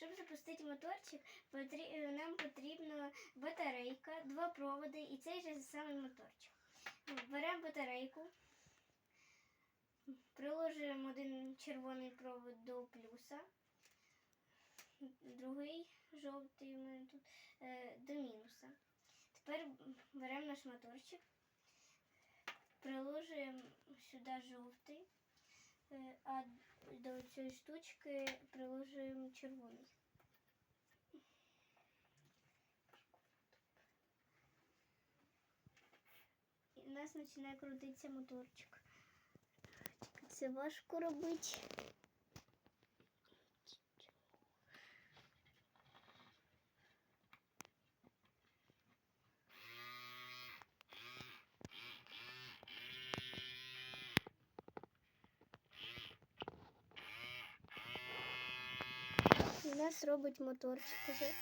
Щоб запустити моторчик, е, нам потрібна батарейка, два проводи і цей же самий моторчик. Беремо батарейку, приложуємо один червоний провод до плюса, другий жовтий у тут е, до мінуса. Тепер беремо наш моторчик, приложуємо сюди жовтий, е, а до цієї штучки приложуємо червоний. І у нас починає крутитися моторчик. Це важко робити. Нас робить моторчик уже.